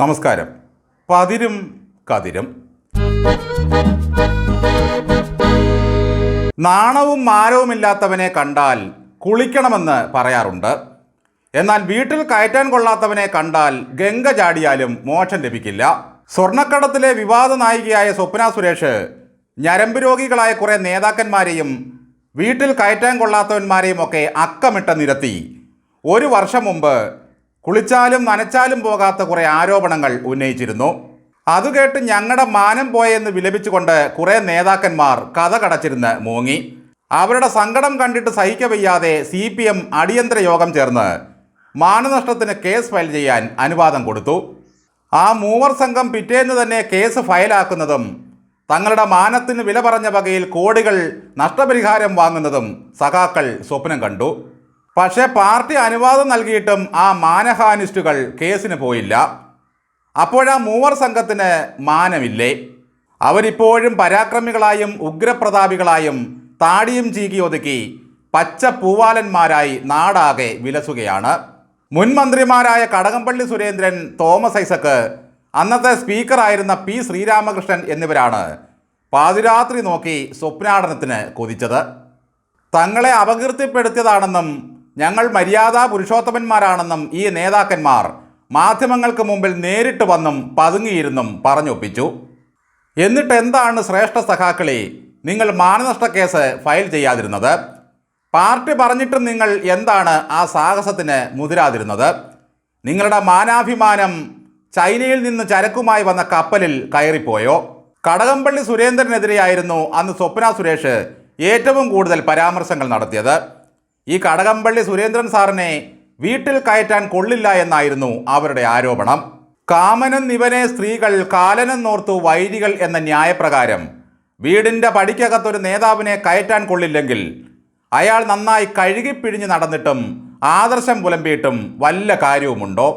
നമസ്കാരം. പതിരും കതിരും. നാണവും മാരവുമില്ലാത്തവനെ കണ്ടാൽ കുളിക്കണമെന്ന് പറയാറുണ്ട്. എന്നാൽ വീട്ടിൽ കയറ്റാൻ കൊള്ളാത്തവനെ കണ്ടാൽ ഗംഗ ചാടിയാലും മോക്ഷം ലഭിക്കില്ല. സ്വർണക്കടത്തിലെ വിവാദ നായികയായ സ്വപ്ന സുരേഷ് ഞരമ്പ് രോഗികളായ കുറേ നേതാക്കന്മാരെയും വീട്ടിൽ കയറ്റാൻ കൊള്ളാത്തവന്മാരെയും ഒക്കെ അക്കമിട്ട നിരത്തി. ഒരു വർഷം മുമ്പ് കുളിച്ചാലും നനച്ചാലും പോകാത്ത കുറേ ആരോപണങ്ങൾ ഉന്നയിച്ചിരുന്നു. അത് കേട്ട് ഞങ്ങളുടെ മാനം പോയെന്ന് വിലപിച്ചുകൊണ്ട് കുറേ നേതാക്കന്മാർ കഥ കടച്ചിരുന്ന് മൂങ്ങി. അവരുടെ സങ്കടം കണ്ടിട്ട് സഹിക്കവയ്യാതെ സി പി എം അടിയന്തര യോഗം ചേർന്ന് മാനനഷ്ടത്തിന് കേസ് ഫയൽ ചെയ്യാൻ അനുവാദം കൊടുത്തു. ആ മൂവർ സംഘം പിറ്റേന്ന് തന്നെ കേസ് ഫയലാക്കുന്നതും തങ്ങളുടെ മാനത്തിന് വില പറഞ്ഞ വകയിൽ കോടികൾ നഷ്ടപരിഹാരം വാങ്ങുന്നതും സഖാക്കൾ സ്വപ്നം കണ്ടു. പക്ഷേ പാർട്ടി അനുവാദം നൽകിയിട്ടും ആ മാനഹാനിസ്റ്റുകൾ കേസിന് പോയില്ല. അപ്പോഴാ മൂവർ സംഘത്തിന് മാനമില്ലേ? അവരിപ്പോഴും പരാക്രമികളായും ഉഗ്രപ്രതാപികളായും താടിയും ചീകി ഒതുക്കി പച്ച പൂവാലന്മാരായി നാടാകെ വിലസുകയാണ്. മുൻ മന്ത്രിമാരായ കടകംപള്ളി സുരേന്ദ്രൻ തോമസ് ഐസക്ക് അന്നത്തെ സ്പീക്കറായിരുന്ന പി ശ്രീരാമകൃഷ്ണൻ എന്നിവരാണ് പാതിരാത്രി നോക്കി സ്വപ്നാടനത്തിന് കൊതിച്ചത്. തങ്ങളെ അപകീർത്തിപ്പെടുത്തിയതാണെന്നും ഞങ്ങൾ മര്യാദാ പുരുഷോത്തമന്മാരാണെന്നും ഈ നേതാക്കന്മാർ മാധ്യമങ്ങൾക്ക് മുമ്പിൽ നേരിട്ട് വന്നും പതുങ്ങിയിരുന്നും പറഞ്ഞൊപ്പിച്ചു. എന്നിട്ട് എന്താണ് ശ്രേഷ്ഠ സഖാക്കളെ നിങ്ങൾ മാനനഷ്ട കേസ് ഫയൽ ചെയ്യാതിരുന്നത്? പാർട്ടി പറഞ്ഞിട്ടും നിങ്ങൾ എന്താണ് ആ സാഹസത്തിന് മുതിരാതിരുന്നത്? നിങ്ങളുടെ മാനാഭിമാനം ചൈനയിൽ നിന്ന് ചരക്കുമായി വന്ന കപ്പലിൽ കയറിപ്പോയോ? കടകംപള്ളി സുരേന്ദ്രനെതിരെയായിരുന്നു അന്ന് സ്വപ്ന സുരേഷ് ഏറ്റവും കൂടുതൽ പരാമർശങ്ങൾ നടത്തിയത്. ഈ കടകംപള്ളി സുരേന്ദ്രൻ സാറിനെ വീട്ടിൽ കയറ്റാൻ കൊള്ളില്ല എന്നായിരുന്നു അവരുടെ ആരോപണം. കാമനൻ ഇവനെ സ്ത്രീകൾ കാലനെന്നോർത്തു വൈരികൾ എന്ന ന്യായപ്രകാരം വീടിന്റെ പടിക്കകത്തൊരു നേതാവിനെ കയറ്റാൻ കൊള്ളില്ലെങ്കിൽ അയാൾ നന്നായി കഴുകിപ്പിഴിഞ്ഞ് നടന്നിട്ടും ആദർശം പുലമ്പിയിട്ടും വല്ല കാര്യവുമുണ്ടോ?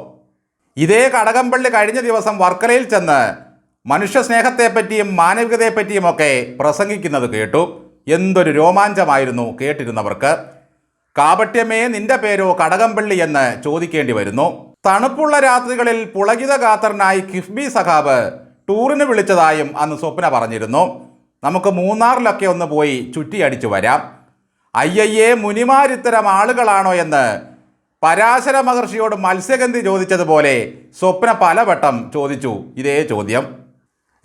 ഇതേ കടകംപള്ളി കഴിഞ്ഞ ദിവസം വർക്കലയിൽ ചെന്ന് മനുഷ്യ സ്നേഹത്തെപ്പറ്റിയും മാനവികതയെപ്പറ്റിയും ഒക്കെ പ്രസംഗിക്കുന്നത് കേട്ടു. എന്തൊരു രോമാഞ്ചമായിരുന്നു കേട്ടിരുന്നവർക്ക്. കാപട്യമേ നിന്റെ പേരോ കടകംപള്ളി എന്ന് ചോദിക്കേണ്ടി വരുന്നു. തണുപ്പുള്ള രാത്രികളിൽ പുളകിത ഗാത്രനായി കിഫ്ബി സഖാബ് ടൂറിന് വിളിച്ചതായും അന്ന് സ്വപ്ന പറഞ്ഞിരുന്നു. നമുക്ക് മൂന്നാറിലൊക്കെ ഒന്ന് പോയി ചുറ്റിയടിച്ചു വരാം. അയ്യയ്യേ മുനിമാരിത്തരം ആളുകളാണോ എന്ന് പരാശര മഹർഷിയോട് മത്സ്യഗന്ധി ചോദിച്ചതുപോലെ സ്വപ്ന പലവട്ടം ചോദിച്ചു. ഇതേ ചോദ്യം.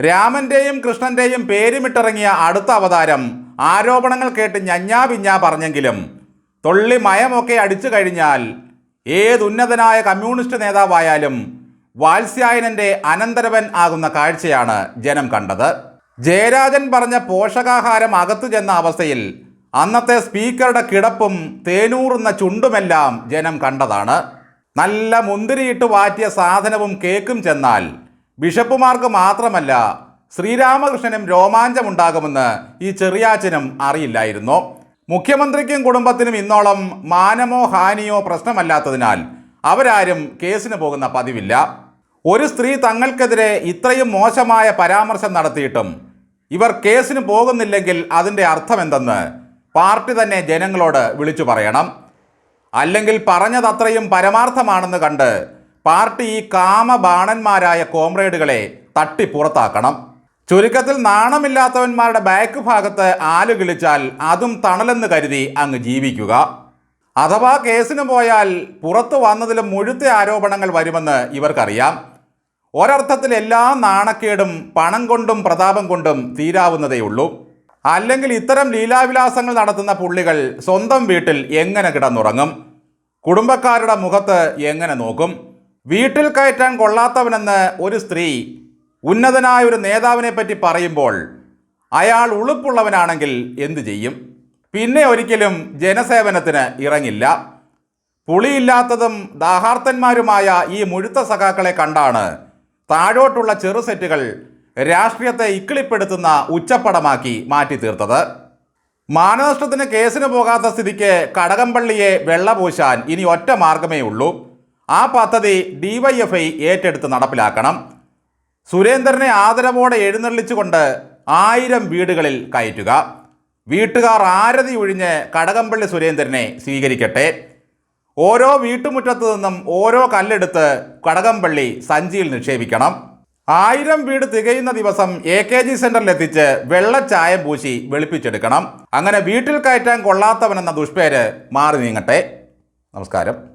രാമന്റെയും കൃഷ്ണന്റെയും പേരുമിട്ടിറങ്ങിയ അടുത്ത അവതാരം ആരോപണങ്ങൾ കേട്ട് ഞഞ്ഞാ പറഞ്ഞെങ്കിലും തൊള്ളി മയമൊക്കെ അടിച്ചു കഴിഞ്ഞാൽ ഏതുന്നതനായ കമ്മ്യൂണിസ്റ്റ് നേതാവായാലും വാത്സ്യായനന്റെ അനന്തരവൻ ആകുന്ന കാഴ്ചയാണ് ജനം കണ്ടത്. ജയരാജൻ പറഞ്ഞ പോഷകാഹാരം അകത്തു ചെന്ന അവസ്ഥയിൽ അന്നത്തെ സ്പീക്കറുടെ കിടപ്പും തേനൂറുന്ന ചുണ്ടുമെല്ലാം ജനം കണ്ടതാണ്. നല്ല മുന്തിരിയിട്ട് വാറ്റിയ സാധനവും കേക്കും ചെന്നാൽ ബിഷപ്പുമാർക്ക് മാത്രമല്ല ശ്രീരാമകൃഷ്ണനും രോമാഞ്ചമുണ്ടാകുമെന്ന് ഈ ചെറിയാച്ചനും അറിയില്ലായിരുന്നു. മുഖ്യമന്ത്രിക്കും കുടുംബത്തിനും ഇന്നോളം മാനമോ ഹാനിയോ പ്രശ്നമല്ലാത്തതിനാൽ അവരാരും കേസിന് പോകുന്ന പതിവില്ല. ഒരു സ്ത്രീ തങ്ങൾക്കെതിരെ ഇത്രയും മോശമായ പരാമർശം നടത്തിയിട്ടും ഇവർ കേസിന് പോകുന്നില്ലെങ്കിൽ അതിന്റെ അർത്ഥമെന്തെന്ന് പാർട്ടി തന്നെ ജനങ്ങളോട് വിളിച്ചു പറയണം. അല്ലെങ്കിൽ പറഞ്ഞതത്രയും പരമാർത്ഥമാണെന്ന് കണ്ട് പാർട്ടി ഈ കാമബാണന്മാരായ കോമ്രേഡുകളെ തട്ടി പുറത്താക്കണം. ചുരുക്കത്തിൽ നാണമില്ലാത്തവന്മാരുടെ ബാക്ക് ഭാഗത്ത് ആൽ കിളിച്ചാൽ അതും തണലെന്ന് കരുതി അങ്ങ് ജീവിക്കുക. അഥവാ കേസിന് പോയാൽ പുറത്തു വന്നതിലും മുഴുത്ത ആരോപണങ്ങൾ വരുമെന്ന് ഇവർക്കറിയാം. ഒരർത്ഥത്തിൽ എല്ലാ നാണക്കേടും പണം കൊണ്ടും പ്രതാപം കൊണ്ടും തീരാവുന്നതേയുള്ളൂ. അല്ലെങ്കിൽ ഇത്തരം ലീലാവിലാസങ്ങൾ നടത്തുന്ന പുള്ളികൾ സ്വന്തം വീട്ടിൽ എങ്ങനെ കിടന്നുറങ്ങും? കുടുംബക്കാരുടെ മുഖത്ത് എങ്ങനെ നോക്കും? വീട്ടിൽ കയറ്റാൻ കൊള്ളാത്തവനെന്ന് ഒരു സ്ത്രീ ഉന്നതനായ ഒരു നേതാവിനെ പറ്റി പറയുമ്പോൾ അയാൾ ഉളുപ്പുള്ളവനാണെങ്കിൽ എന്തു ചെയ്യും? പിന്നെ ഒരിക്കലും ജനസേവനത്തിന് ഇറങ്ങില്ല. പുളിയില്ലാത്തതും ദാഹാർത്തന്മാരുമായ ഈ മുഴുത്ത സഖാക്കളെ കണ്ടാണ് താഴോട്ടുള്ള ചെറു സെറ്റുകൾ രാഷ്ട്രീയത്തെ ഇക്കിളിപ്പെടുത്തുന്ന ഉച്ചപ്പടമാക്കി മാറ്റി തീർത്തത് മാനനഷ്ടത്തിന് കേസിന് പോകാത്ത സ്ഥിതിക്ക് കടകംപള്ളിയെ വെള്ളപൂശാൻ ഇനി ഒറ്റ മാർഗമേ ഉള്ളൂ. ആ പദ്ധതി ഡിവൈഎഫ്ഐ ഏറ്റെടുത്ത് നടപ്പിലാക്കണം. സുരേന്ദ്രനെ ആദരവോടെ എഴുന്നള്ളിച്ചുകൊണ്ട് ആയിരം വീടുകളിൽ കയറ്റുക. വീട്ടുകാർ ആരതി ഒഴിഞ്ഞ് കടകംപള്ളി സുരേന്ദ്രനെ സ്വീകരിക്കട്ടെ. ഓരോ വീട്ടുമുറ്റത്തു നിന്നും ഓരോ കല്ലെടുത്ത് കടകംപള്ളി സഞ്ചിയിൽ നിക്ഷേപിക്കണം. ആയിരം വീട് തികയുന്ന ദിവസം എ കെ ജി സെന്ററിലെത്തിച്ച് വെള്ളച്ചായം പൂശി വെളുപ്പിച്ചെടുക്കണം. അങ്ങനെ വീട്ടിൽ കയറ്റാൻ കൊള്ളാത്തവനെന്ന ദുഷ്പേര് മാറി നീങ്ങട്ടെ. നമസ്കാരം.